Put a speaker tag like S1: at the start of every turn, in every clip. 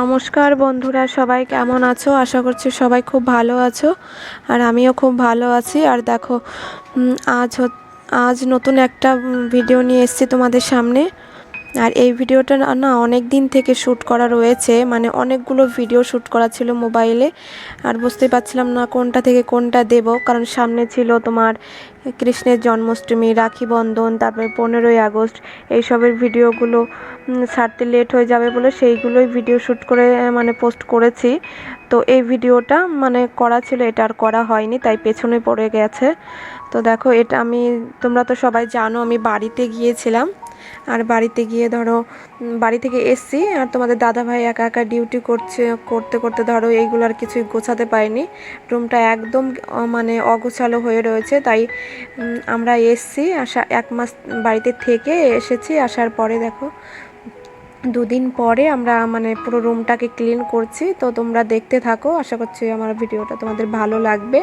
S1: নমস্কার বন্ধুরা, সবাই কেমন আছো? আশা করছি সবাই খুব ভালো আছো আর আমিও খুব ভালো আছি। আর দেখো আজ আজ নতুন একটা ভিডিও নিয়ে এসছি তোমাদের সামনে। আর এই ভিডিওটা না- অনেক দিন থেকে শ্যুট করা রয়েছে মানে অনেকগুলো ভিডিও শ্যুট করা ছিল মোবাইলে। আর বুঝতেই পারছিলাম না কোনটা থেকে কোনটা দেব, কারণ সামনে ছিল তোমার কৃষ্ণের জন্মাষ্টমী, রাখি বন্ধন, তারপরে পনেরোই আগস্ট। এইসবের ভিডিওগুলো ছাড়তে লেট হয়ে যাবে বলে সেইগুলোই ভিডিও শ্যুট করে মানে পোস্ট করেছি। তো এই ভিডিওটা মানে করা ছিল, এটা আর করা হয়নি, তাই পেছনে পড়ে গেছে। তো দেখো, এটা আমি, তোমরা তো সবাই জানো, আমি বাড়িতে গিয়েছিলাম। আর বাড়িতে গিয়ে ধরো বাড়ি থেকে এসছি আর তোমাদের দাদা ভাই একা একা ডিউটি করছে, করতে করতে ধরো এইগুলো আর কিছুই গোছাতে পারিনি। রুমটা একদম মানে অগোছালো হয়ে রয়েছে, তাই আমরা এসছি। আসা, এক মাস বাড়িতে থেকে এসেছি, আসার পরে দেখো, দুদিন পরে আমরা মানে পুরো রুমটাকে ক্লিন করছি। তো তোমরা দেখতে থাকো, আশা করছি আমার ভিডিওটা তোমাদের ভালো লাগবে।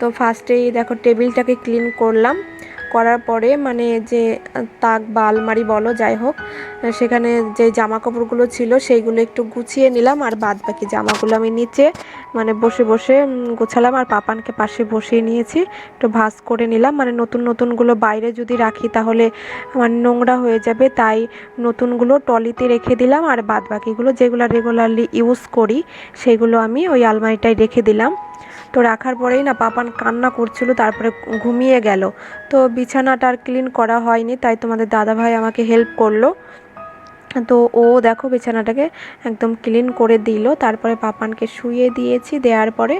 S1: তো ফার্স্টেই দেখো টেবিলটাকে ক্লিন করলাম। করার পরে মানে যে তাক বা আলমারি বলো, যাই হোক, সেখানে যে জামা কাপড়গুলো ছিল সেইগুলো একটু গুছিয়ে নিলাম আর বাদ বাকি জামাগুলো আমি নিচে মানে বসে বসে গোছালাম আর পাপানকে পাশে বসিয়ে নিয়েছি। একটু ভাঁজ করে নিলাম। মানে নতুন নতুনগুলো বাইরে যদি রাখি তাহলে আমার নোংরা হয়ে যাবে, তাই নতুনগুলো টলিতে রেখে দিলাম আর বাদ বাকিগুলো যেগুলো রেগুলারলি ইউজ করি, সেগুলো আমি ওই আলমারিটায় রেখে দিলাম। তো রাখার পরেই না পাপান কান্না করছিল, তারপরে ঘুমিয়ে গেল। তো বিছানাটা আর ক্লিন করা হয়নি, তাই তোমাদের দাদাভাই আমাকে হেল্প করল। তো ও দেখো বিছানাটাকে একদম ক্লিন করে দিল। তারপরে পাপানকে শুয়ে দিয়েছি। দেওয়ার পরে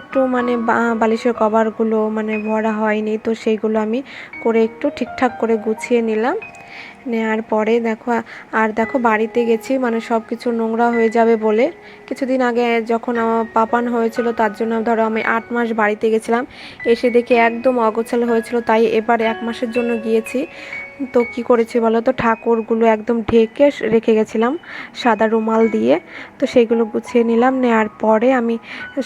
S1: একটু মানে বালিশের কভারগুলো মানে ভরা হয়নি, তো সেইগুলো আমি করে একটু ঠিকঠাক করে গুছিয়ে নিলাম। নেওয়ার পরে দেখো, আর দেখো বাড়িতে গেছি মানে সব কিছু নোংরা হয়ে যাবে বলে। কিছুদিন আগে যখন আমার পাপান হয়েছিল, তার জন্য ধরো আমি আট মাস বাড়িতে গেছিলাম। এসে দেখে একদম অগোছালো হয়েছিল, তাই এবার এক মাসের জন্য গিয়েছি। তো কি করেছি বলো তো? ঠাকুরগুলো একদম ঢেকে রেখে গেছিলাম সাদা রুমাল দিয়ে। তো সেইগুলো গুছিয়ে নিলাম নেওয়ার পরে আমি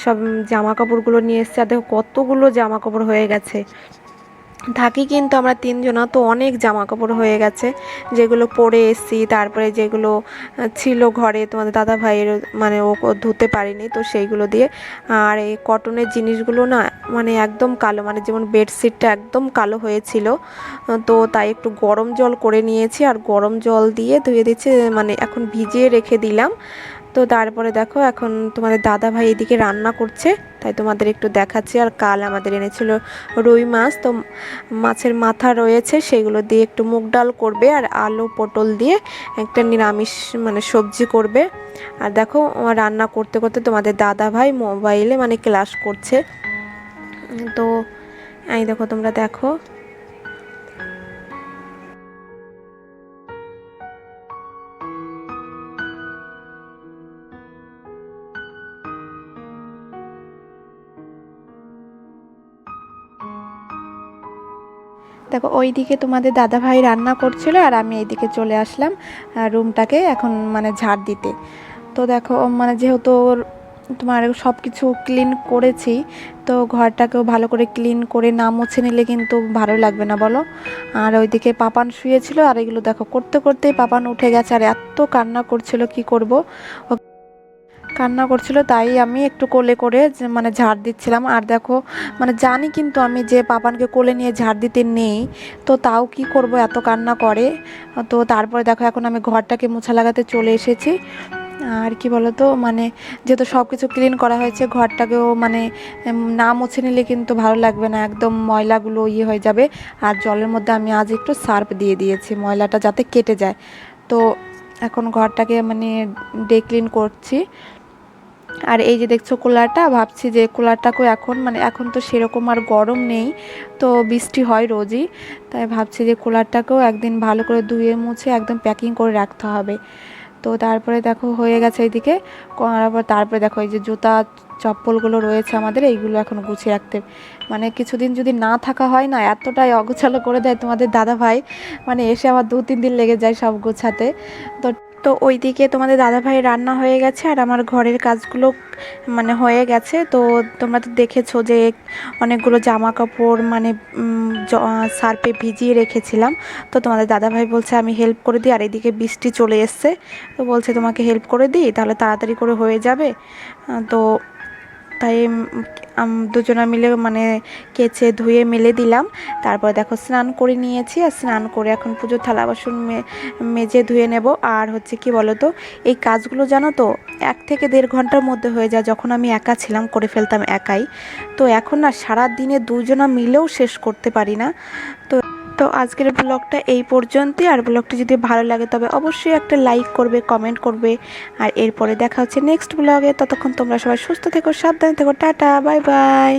S1: সব জামা কাপড়গুলো নিয়ে এসেছি। আর দেখো কতগুলো জামা কাপড় হয়ে গেছে। থাকি কিন্তু আমরা তিনজনা তো অনেক জামা কাপড় হয়ে গেছে। যেগুলো পরে এসছি, তারপরে যেগুলো ছিল ঘরে তোমাদের দাদা ভাইয়ের মানে ও ধুতে পারিনি, তো সেইগুলো দিয়ে। আর এই কটনের জিনিসগুলো না মানে একদম কালো মানে যেমন বেডশিটটা একদম কালো হয়েছিল, তো তাই একটু গরম জল করে নিয়েছি। আর গরম জল দিয়ে ধুয়ে দিচ্ছি মানে এখন ভিজিয়ে রেখে দিলাম। তো তারপরে দেখো এখন তোমাদের দাদা ভাই এদিকে রান্না করছে, তাই তোমাদের একটু দেখাচ্ছি। আর কাল আমাদের এনেছিল রুই মাছ, তো মাছের মাথা রয়েছে, সেগুলো দিয়ে একটু মুগ ডাল করবে আর আলু পটল দিয়ে একটা নিরামিষ মানে সবজি করবে। আর দেখো রান্না করতে করতে তোমাদের দাদা ভাই মোবাইলে মানে ক্লাস করছে। তো এই দেখো তোমরা দেখো। দেখো, ওইদিকে তোমাদের দাদা ভাই রান্না করছিল আর আমি এইদিকে চলে আসলাম রুমটাকে এখন মানে ঝাড় দিতে। তো দেখো মানে যেহেতু তোমার সব কিছু ক্লিন করেছি, তো ঘরটাকেও ভালো করে ক্লিন করে না মুছে নিলে কিন্তু ভালো লাগবে না, বলো? আর ওইদিকে পাপান শুয়েছিল, আর এগুলো দেখো, করতে করতেই পাপান উঠে গেছে, আর এত কান্না করছিল, কি করব? কান্না করছিল, তাই আমি একটু কোলে করে মানে ঝাড় দিচ্ছিলাম। আর দেখো মানে জানি কিন্তু আমি যে পাপানকে কোলে নিয়ে ঝাড় দিতে নেই, তো তাও কি করব, এত কান্না করে। তো তারপরে দেখো, এখন আমি ঘরটাকে মোছা লাগাতে চলে এসেছি। আর কি বলতো মানে যেহেতু সব কিছু ক্লিন করা হয়েছে, ঘরটাকেও মানে না মুছে নিলে কিন্তু ভালো লাগবে না, একদম ময়লাগুলো ইয়ে হয়ে যাবে। আর জলের মধ্যে আমি আজ একটু সার্ফ দিয়ে দিয়েছি, ময়লাটা যাতে কেটে যায়। তো এখন ঘরটাকে মানে ডে ক্লিন করছি। আর এই যে দেখছ কুলারটা, ভাবছি যে কুলারটাকেও এখন মানে এখন তো সেরকম আর গরম নেই, তো বৃষ্টি হয় রোজই, তাই ভাবছি যে কুলারটাকেও একদিন ভালো করে ধুয়ে মুছে একদম প্যাকিং করে রাখতে হবে। তো তারপরে দেখো হয়ে গেছে এইদিকে, করার পর তারপরে দেখো এই যে জুতা, চপ্পলগুলো রয়েছে আমাদের, এইগুলো এখন গুছিয়ে রাখতে। মানে কিছুদিন যদি না থাকা হয় না, এতটাই অগোছালো করে দেয় তোমাদের দাদা ভাই মানে এসে আবার দু তিন দিন লেগে যায় সব গোছাতে। তো তো ওইদিকে তোমাদের দাদাভাই রান্না হয়ে গেছে আর আমার ঘরের কাজগুলো মানে হয়ে গেছে। তো তোমরা তো দেখেছ যে অনেকগুলো জামা কাপড় মানে সার্ফে ভিজিয়ে রেখেছিলাম। তো তোমাদের দাদাভাই বলছে, আমি হেল্প করে দিই। আর এদিকে বৃষ্টি চলে এসছে। তো বলছে, তোমাকে হেল্প করে দিই, তাহলে তাড়াতাড়ি করে হয়ে যাবে। তো তাই দুজনা মিলে মানে কেচে ধুয়ে মেলে দিলাম। তারপর দেখো স্নান করে নিয়েছি আর স্নান করে এখন পুজোর থালা বাসন মেজে ধুয়ে নেব। আর হচ্ছে কি বলো তো এই কাজগুলো জানো তো, এক থেকে দেড় ঘণ্টার মধ্যে হয়ে যায়। যখন আমি একা ছিলাম, করে ফেলতাম একাই। তো এখন না সারা দিনে দুজনা মিলেও শেষ করতে পারি না। তো তো আজকের ব্লগটা এই পর্যন্তই। আর ব্লগটি যদি ভালো লাগে, তবে অবশ্যই একটা লাইক করবে, কমেন্ট করবে। আর এরপরে দেখা হচ্ছে নেক্সট ব্লগে। ততক্ষণ তোমরা সবাই সুস্থ থেকো, সাবধানে থেকো। Tata, bye bye.